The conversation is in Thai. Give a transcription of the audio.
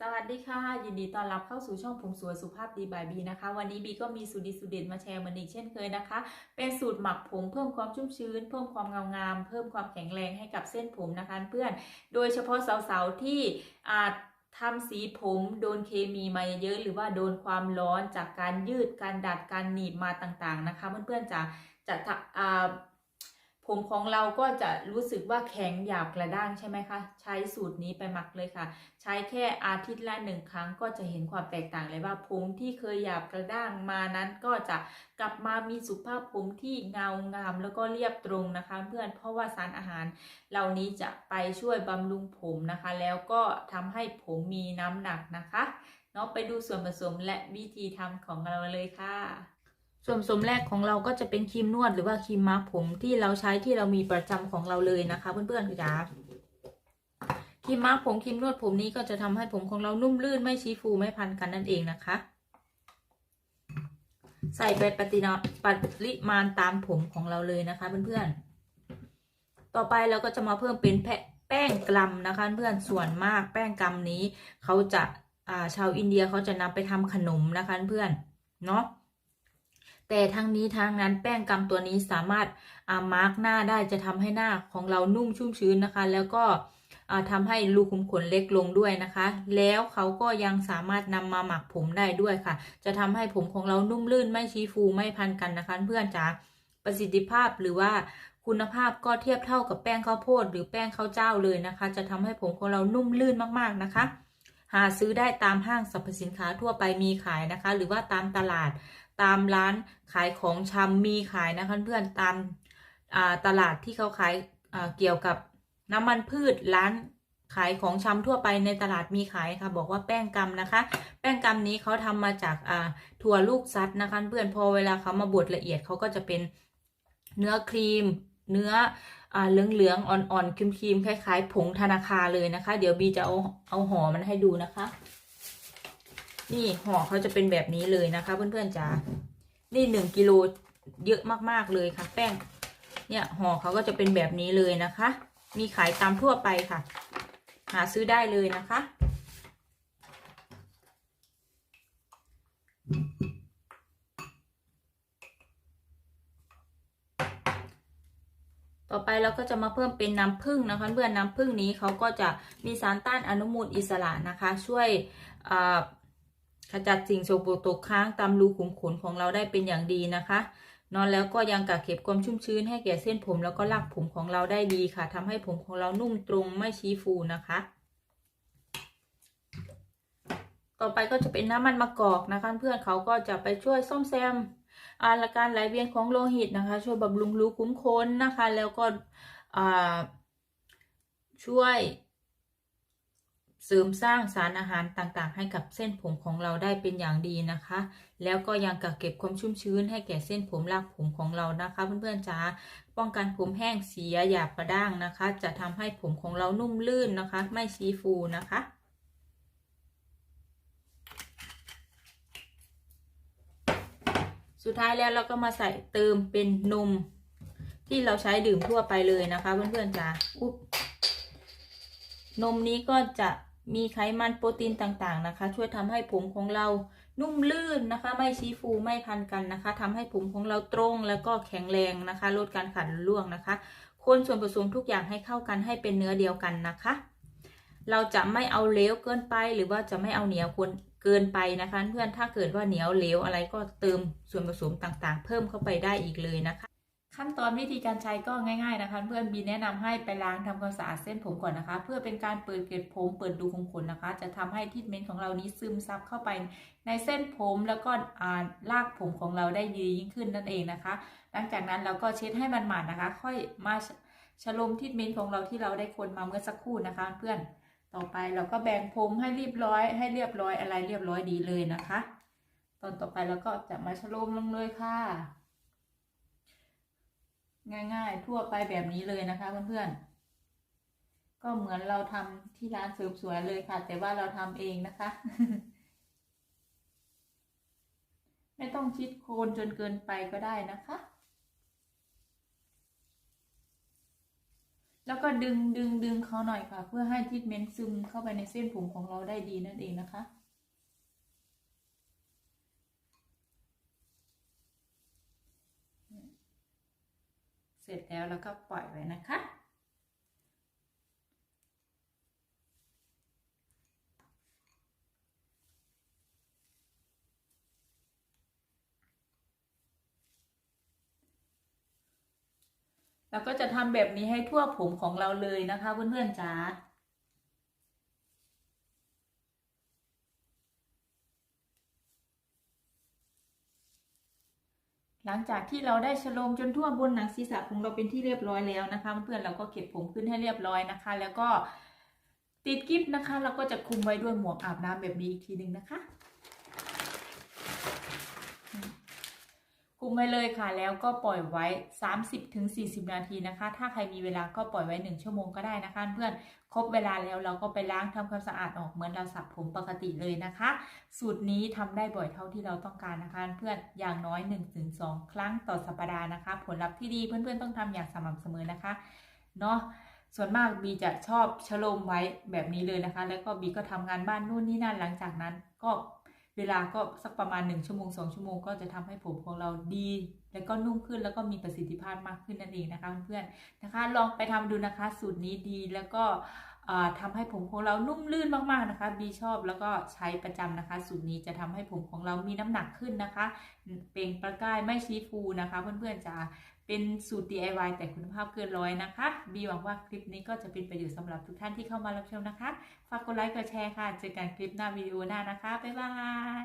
สวัสดีค่ะ ยินดีต้อนรับเข้าสู่ช่องผมสวยสุภาพดีบายบีนะคะ วันนี้บีก็มีสูตรดีสูตรเด็ดมาแชร์เหมือนอีกเช่นเคยนะคะ เป็นสูตรหมักผมเพิ่มความชุ่มชื้น เพิ่มความเงางาม เพิ่มความแข็งแรงให้กับเส้นผมนะคะเพื่อน โดยเฉพาะสาวๆที่อาจทำสีผมโดนเคมีมาเยอะหรือว่าโดนความร้อนจากการยืดการดัดการหนีบมาต่างๆนะคะ เพื่อนๆจะจะทำอ่า ผมของเราก็จะรู้สึกว่าแข็งหยาบกระด้างใช่ไหมคะ ใช้สูตรนี้ไปหมักเลยค่ะ ใช้แค่อาทิตย์ละหนึ่งครั้งก็จะเห็นความแตกต่างเลยว่าผมที่เคยหยาบกระด้างมานั้นก็จะกลับมามีสุภาพผมที่เงางามแล้วก็เรียบตรงนะคะ เพื่อนเพราะว่าสารอาหาร เหล่านี้จะไปช่วยบำรุงผมนะคะ แล้วก็ทำให้ผมมีน้ำหนักนะคะเนาะไปดูส่วนผสมและวิธีทำของเราเลยค่ะ ส่วนผสมแรกของเราก็จะเป็นครีมนวดหรือว่าครีมมาร์กผมที่เราใช้ที่เรามีประจำของเราเลยนะคะ เพื่อนๆจ๋าครีมมาร์กผมครีมนวดผมนี้ก็จะทำให้ผมของเรานุ่มลื่นไม่ชี้ฟูไม่พันกันนั่นเองนะคะ ใส่ไปปฏินาปริมาณตามผมของเราเลยนะคะ เพื่อนๆต่อไปเราก็จะมาเพิ่มเป็นแพแป้งกลัมนะคะเพื่อนส่วนมากแป้งกลัมนี้เขาจะอ่าชาวอินเดียเขาจะนำไปทำขนมนะคะเพื่อนเนาะ แต่ทั้งนี้ทั้งนั้นแป้งกำตัวนี้สามารถอามาร์กหน้าได้จะทำให้หน้าของเรานุ่มชุ่มชื้นนะคะ แล้วก็อ่าทำให้รูขุมขนเล็กลงด้วยนะคะ แล้วเขาก็ยังสามารถนำมาหมักผมได้ด้วยค่ะ จะทำให้ผมของเรานุ่มลื่นไม่ชี้ฟูไม่พันกันนะคะ เพื่อนจ๋าประสิทธิภาพหรือว่าคุณภาพก็เทียบเท่ากับแป้งข้าวโพดหรือแป้งข้าวเจ้าเลยนะคะ จะทำให้ผมของเรานุ่มลื่นมากๆนะคะ หาซื้อได้ตามห้างสรรพสินค้าทั่วไปมีขายนะคะ หรือว่าตามตลาด ตามร้านขายของชำมีขายนะคะเพื่อนตามตลาดที่เขาขายเกี่ยวกับน้ำมันพืชร้านขายของชำทั่วไปในตลาดมีขายค่ะ บอกว่าแป้งกำนะคะ แป้งกำนี้เขาทำมาจากถั่วลูกซัดนะคะเพื่อนพอเวลาเขามาบดละเอียดเขาก็จะเป็นเนื้อครีม เนื้อเหลืองๆอ่อนๆครีมๆคล้ายๆ ผงธนาคารเลยนะคะ เดี๋ยวบีจะเอาเอาห่อมันให้ดูนะคะ นี่ห่อเขาจะเป็นแบบนี้เลยนะคะ เพื่อนๆจ๋านี่หนึ่งกิโลเยอะมากๆเลยค่ะ แป้ง เนี่ยห่อเขาก็จะเป็นแบบนี้เลยนะคะ มีขายตามทั่วไปค่ะ หาซื้อได้เลยนะคะ ต่อไปเราก็จะมาเพิ่มเป็นน้ำผึ้งนะคะ เพื่อนน้ำผึ้งนี้เขาก็จะมีสารต้านอนุมูลอิสระนะคะ ช่วย ขจัดสิ่งโสโครกตกค้างตามรูขุมขนของเราได้เป็นอย่างดีนะคะ นอนแล้วก็ยังกักเก็บความชุ่มชื้นให้แก่เส้นผมแล้วก็รากผมของเราได้ดีค่ะทำให้ผมของเรานุ่มตรงไม่ชี้ฟูนะคะ ต่อไปก็จะเป็นน้ำมันมะกอกนะคะ เพื่อนเขาก็จะไปช่วยซ่อมแซมอาการไหลเวียนของโลหิตนะคะ ช่วยบำรุงรูขุมขนนะคะ แล้วก็ช่วย เสริมสร้างสารอาหารต่างๆ ให้กับเส้นผมของเราได้เป็นอย่างดีนะคะ แล้วก็ยังกักเก็บความชุ่มชื้นให้แก่เส้นผมรากผมของเรานะคะ เพื่อนๆจ๋าป้องกันผมแห้งเสียหยาบกระด้างนะคะ จะทำให้ผมของเรานุ่มลื่นนะคะ ไม่ชี้ฟูนะคะสุดท้ายแล้วเราก็มาใส่เติมเป็นนม ที่เราใช้ดื่มทั่วไปเลยนะคะ เพื่อนๆจ๋าอุ๊บนมนี้ก็จะ มีไขมันโปรตีนต่างๆนะคะ ช่วยทำให้ผมของเรานุ่มลื่นนะคะ ไม่ชี้ฟูไม่พันกันนะคะทำให้ผมของเราตรงแล้วก็แข็งแรงนะคะ ลดการขาดร่วงนะคะ คนส่วนผสมทุกอย่างให้เข้ากันให้เป็นเนื้อเดียวกันนะคะ เราจะไม่เอาเลวเกินไป หรือว่าจะไม่เอาเหนียวคนเกินไปนะคะ เพื่อนถ้าเกิดว่าเหนียวเลวอะไรก็เติมส่วนผสมต่างๆ เพิ่มเข้าไปได้อีกเลยนะคะ ขั้นตอนวิธีการใช้ก็ง่ายๆนะคะ เพื่อนบีแนะนำให้ไปล้างทำความสะอาดเส้นผมก่อนนะคะ เพื่อเป็นการเปิดเกล็ดผมเปิดดูขุมขนนะคะ จะทำให้ทิทเมนต์ของเรานี้ซึมซับเข้าไปในเส้นผมแล้วก็อ่าลากผมของเราได้ดียิ่งขึ้นนั่นเองนะคะ หลังจากนั้นเราก็เช็ดให้มันหมาดนะคะ ค่อยมาฉลมทิทเมนต์ของเราที่เราได้คนมาเมื่อสักครู่นะคะ เพื่อนต่อไปเราก็แบ่งผมให้เรียบร้อย ให้เรียบร้อยอะไรเรียบร้อยดีเลยนะคะ ตอนต่อไปเราก็จะมาฉลมลงเลยค่ะ ง่าย ๆ ทั่วไปแบบนี้เลยนะคะเพื่อนๆ ก็เหมือนเราทำที่ร้านเสริมสวยเลยค่ะ แต่ว่าเราทำเองนะคะ ไม่ต้องชิดโคนจนเกินไปก็ได้นะคะ แล้วก็ดึงดึงดึงเขาหน่อยค่ะ เพื่อให้ทรีทเมนต์ซึมเข้าไปในเส้นผมของเราได้ดีนั่นเองนะคะ เสร็จแล้วแล้วก็ปล่อยไว้นะคะ เราก็จะทำแบบนี้ให้ทั่วผมของเราเลยนะคะเพื่อนๆจ้า หลังจากที่เราได้ฉโลมจนทั่วบนหนังศีรษะของเราเป็นที่เรียบร้อยแล้วนะคะ เพื่อนๆเราก็เก็บผมขึ้นให้เรียบร้อยนะคะ แล้วก็ติดกิ๊บนะคะ เราก็จะคลุมไว้ด้วยหมวกอาบน้ำแบบนี้อีกทีหนึ่งนะคะ คลุมไว้เลยค่ะ แล้วก็ปล่อยไว้ 30-40 นาทีนะคะ ถ้าใครมีเวลาก็ปล่อยไว้ 1 ชั่วโมงก็ได้นะคะ เพื่อนครบเวลาแล้วเราก็ไปล้างทำความสะอาดออกเหมือนเราสระผมปกติเลยนะคะ สูตรนี้ทำได้บ่อยเท่าที่เราต้องการนะคะ เพื่อนอย่างน้อย 1-2 ครั้งต่อสัปดาห์นะคะ ผลลัพธ์ที่ดีเพื่อนๆต้องทำอย่างสม่ำเสมอนะคะเนาะส่วนมากบีจะชอบชโลมไว้แบบนี้เลยนะคะ แล้วก็บีก็ทำงานบ้านนู่นนี่นั่นหลังจากนั้นก็ เวลาก็สักประมาณ 1 ชั่วโมง 2 ชั่วโมงก็จะทำให้ผมของเราดี แล้วก็นุ่มขึ้นแล้วก็มีประสิทธิภาพมากขึ้นนั่นเองนะคะเพื่อนๆนะคะ ลองไปทำดูนะคะสูตรนี้ดีแล้วก็อ่าทำให้ผมของเรานุ่มลื่นมากๆนะคะบีชอบแล้วก็ใช้ประจำนะคะ สูตรนี้จะทำให้ผมของเรามีน้ำหนักขึ้นนะคะ เปล่งประกายไม่ชี้ฟูนะคะ เพื่อนๆจะ เป็นสูตร DIY แต่คุณภาพเกินร้อยนะคะ บีหวังว่าคลิปนี้ก็จะเป็นประโยชน์สำหรับทุกท่านที่เข้ามารับชมนะคะ ฝากกดไลค์กดแชร์ค่ะ เจอกันคลิปหน้าวิดีโอหน้านะคะ บ๊ายบาย